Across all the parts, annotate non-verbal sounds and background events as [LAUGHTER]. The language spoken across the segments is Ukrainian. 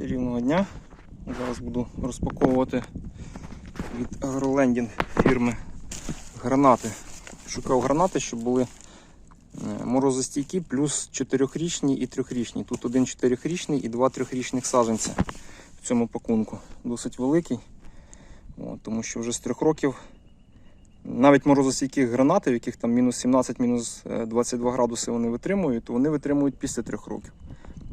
Чарівного дня. Зараз буду розпаковувати від Агролендінг фірми гранати. Шукав гранати, щоб були е, морозостійкі, плюс 4-річні і 3-річні. Тут один 4-річний і два 3-річних саджанця в цьому пакунку. Досить великий. От, тому що вже з 3 років навіть морозостійких гранати, в яких там мінус 17, мінус е, 22 градуси вони витримують, то вони витримують після 3 років.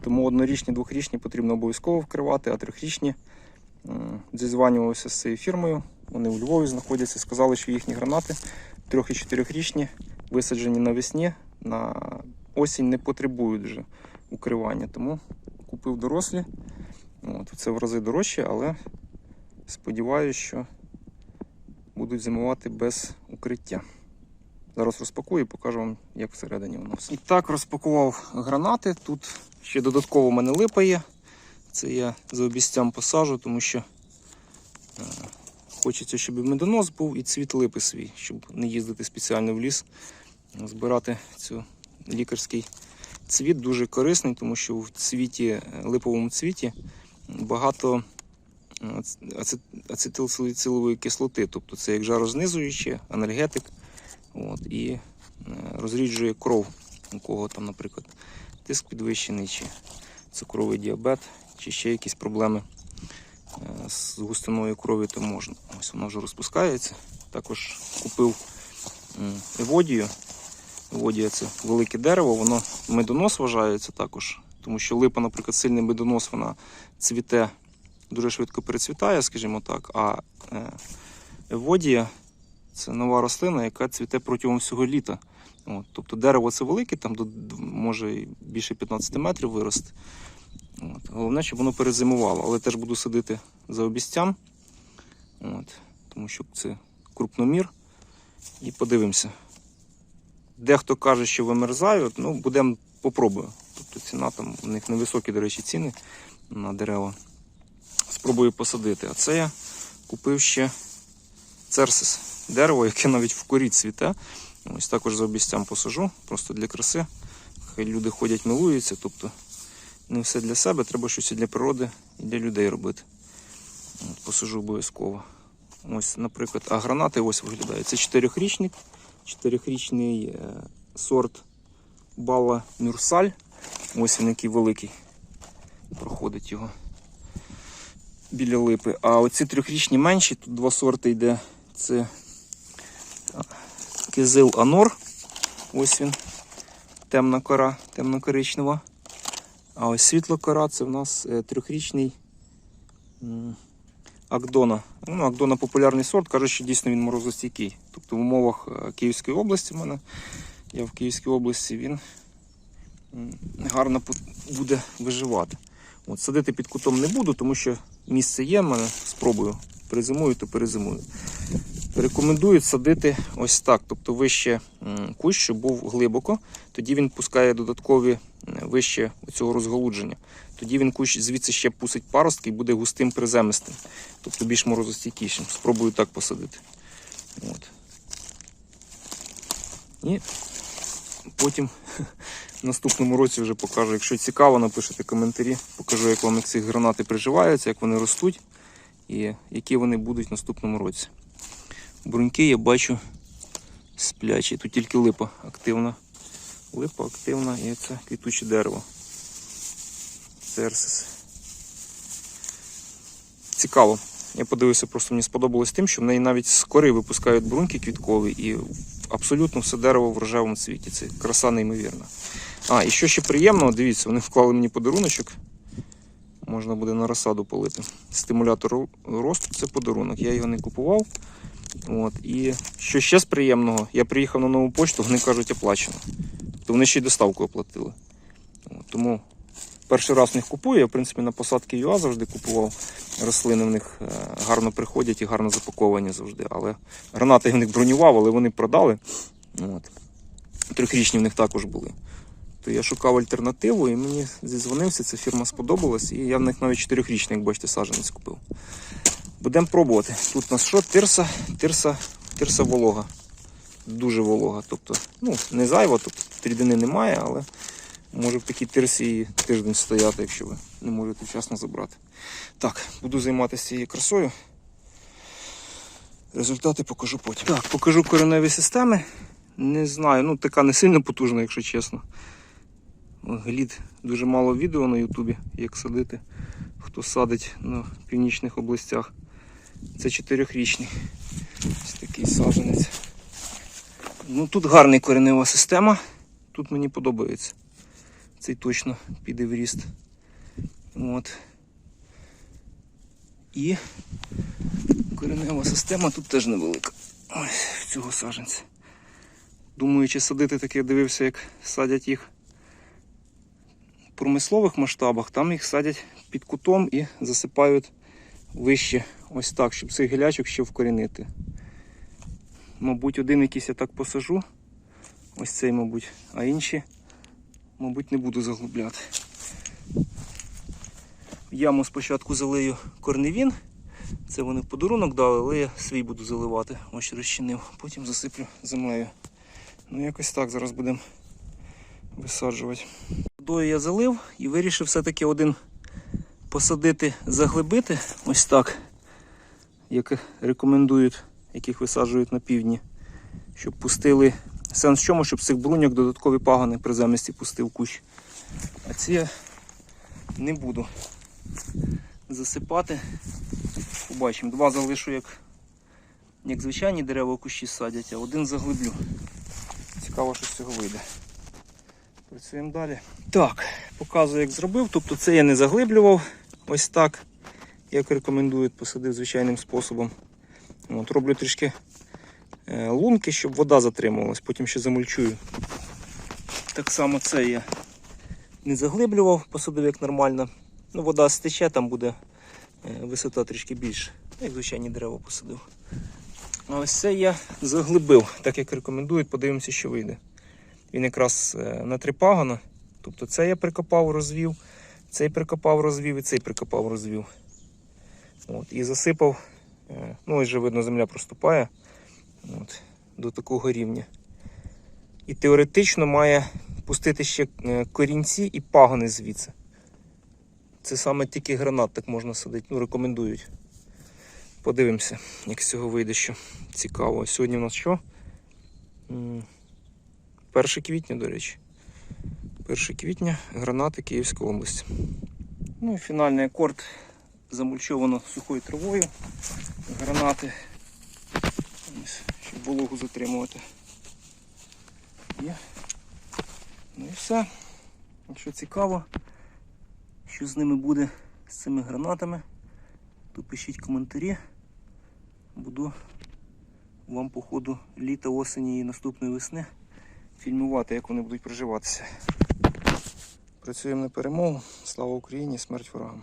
Тому однорічні, двохрічні потрібно обов'язково вкривати, а трьохрічні зізванювався з цією фірмою. Вони у Львові знаходяться. Сказали, що їхні гранати трьох і чотирьохрічні, висаджені навесні, на осінь не потребують вже укривання. Тому купив дорослі. От, це в рази дорожче, але сподіваюся, що будуть зимувати без укриття. Зараз розпакую і покажу вам, як всередині воно все. І так розпакував гранати. Тут ще додатково в мене липа є. Це я за обіцям посажу, тому що е, хочеться, щоб медонос був, і цвіт липи свій, щоб не їздити спеціально в ліс, збирати цю лікарський цвіт дуже корисний, тому що в цвіті, е, липовому цвіті багато е, ацетилсаліцилової кислоти, тобто це як жарознизуюче, анальгетик. От, і е, розріджує кров, у кого там, наприклад, тиск підвищений, чи цукровий діабет, чи ще якісь проблеми е, з густиною крові, то можна. Ось вона вже розпускається. Також купив еводію. Еводія це велике дерево, воно медонос вважається також, тому що липа, наприклад, сильний медонос, вона цвіте, дуже швидко перецвітає, скажімо так, а е, еводія це нова рослина, яка цвіте протягом всього літа. От, тобто дерево це велике, там до, може більше 15 метрів вирости. От. Головне, щоб воно перезимувало. Але теж буду садити за обістям, от, тому що це крупномір. І подивимося. Дехто каже, що вимерзають, ну будемо попробую. Тобто ціна там у них невисокі, до речі, ціни на дерева. Спробую посадити. А це я купив ще церсис. Дерево, яке навіть в корі цвіте. Ось також за обіцям посажу, просто для краси. Хай люди ходять, милуються. Тобто не все для себе, треба щось і для природи і для людей робити. От, посажу обов'язково. Ось, наприклад, а гранати ось виглядають. Це чотирьохрічник, чотирьохрічний е, сорт Бала Мюрсаль. Ось він який великий. Проходить його біля липи. А оці трьохрічні менші, тут два сорти йде. Це кизил Анор. Ось він. Темна кора, темно-коричнева. А ось світло кора це в нас е, трьохрічний Акдона. Ну, Акдона популярний сорт, каже, що дійсно він морозостійкий. Тобто в умовах е, Київської області в мене, я в Київській області, він гарно буде виживати. От, садити під кутом не буду, тому що місце є в мене, спробую. Перезимую, то перезимую. Рекомендують садити ось так, тобто вище кущ, щоб був глибоко, тоді він пускає додаткові вище цього розголудження. Тоді він кущ звідси ще пустить паростки і буде густим приземистим, тобто більш морозостійкішим. Спробую так посадити. От. І потім [LAUGHS] в наступному році вже покажу. Якщо цікаво, напишите коментарі, покажу, як вам ці гранати приживаються, як вони ростуть і які вони будуть в наступному році. Бруньки я бачу сплячі. Тут тільки липа активна. Липа активна і це квітуче дерево. Церсис. Цікаво. Я подивився, просто мені сподобалось тим, що в неї навіть з кори випускають бруньки квіткові і абсолютно все дерево в рожевому цвіті. Це краса неймовірна. А, і що ще приємного, дивіться, вони вклали мені подаруночок. Можна буде на розсаду полити. Стимулятор росту це подарунок. Я його не купував. От. І що ще з приємного, я приїхав на нову почту, вони кажуть, оплачено. Тобто вони ще й доставку оплатили. От. Тому перший раз в них купую. Я, в принципі, на посадки ЮА завжди купував. Рослини в них е, гарно приходять і гарно запаковані завжди. Але гранати я в них бронював, але вони продали. От. Трьохрічні в них також були. То я шукав альтернативу і мені зізвонився, ця фірма сподобалась, і я в них навіть чотирьохрічний, як бачите, саджанець купив. Будемо пробувати. Тут у нас що? Тирса, тирса, тирса волога. Дуже волога. Тобто, ну, не зайва, тобто рідини немає, але Може в такій тирсі і тиждень стояти, якщо ви не можете вчасно забрати. Так, буду займатися цією красою. Результати покажу потім. Так, покажу кореневі системи. Не знаю, ну така не сильно потужна, якщо чесно. Глід дуже мало відео на Ютубі, як садити, хто садить на північних областях. Це чотирьохрічний. Ось такий саджанець. Ну тут гарна коренева система. Тут мені подобається. Цей точно піде в ріст. От. І коренева система тут теж невелика. Ось цього саджанця. Думаю, чи садити таке, дивився, як садять їх в промислових масштабах, там їх садять під кутом і засипають вище ось так, щоб цих гілячок ще вкорінити. Мабуть, один якийсь я так посажу. Ось цей, мабуть, а інші, мабуть, не буду заглубляти. Яму спочатку залию корневін. Це вони в подарунок дали, але я свій буду заливати. Ось розчинив. Потім засиплю землею. Ну, якось так зараз будемо висаджувати. Водою я залив і вирішив все-таки один посадити, заглибити. Ось так, як рекомендують, яких висаджують на півдні. Щоб пустили. Сенс в чому, щоб цих бруньок додаткові пагани при замісті пустив кущ. А ці я не буду засипати. Побачимо. Два залишу, як, як звичайні дерева кущі садять, а один заглиблю. Цікаво, що з цього вийде. Працюємо далі. Так, показую, як зробив. Тобто це я не заглиблював ось так, як рекомендують, посадив звичайним способом. От, роблю трішки е, лунки, щоб вода затримувалась, потім ще замульчую. Так само це я не заглиблював, посадив як нормально. Ну, вода стече, там буде е, висота трішки більше. Як звичайні дерева посадив. А ось це я заглибив, так як рекомендують, подивимося, що вийде. Він якраз е, на три пагона. Тобто це я прикопав, розвів, цей прикопав, розвів і цей прикопав, розвів. От, і засипав. е, Ну, ось же видно, земля проступає от, до такого рівня. І теоретично має пустити ще е, корінці і пагони звідси. Це саме тільки гранат так можна садити. Ну, рекомендують. Подивимося, як з цього вийде, що цікаво. Сьогодні у нас що? М, 1 квітня, до речі. 1 квітня, гранати Київська область. Ну і фінальний акорд замульчовано сухою травою. Гранати. Щоб вологу затримувати. І, ну і все. Якщо цікаво, що з ними буде з цими гранатами, то пишіть коментарі. Буду вам по ходу літа, осені і наступної весни фільмувати, як вони будуть проживатися. Працюємо на перемогу. Слава Україні, смерть ворогам.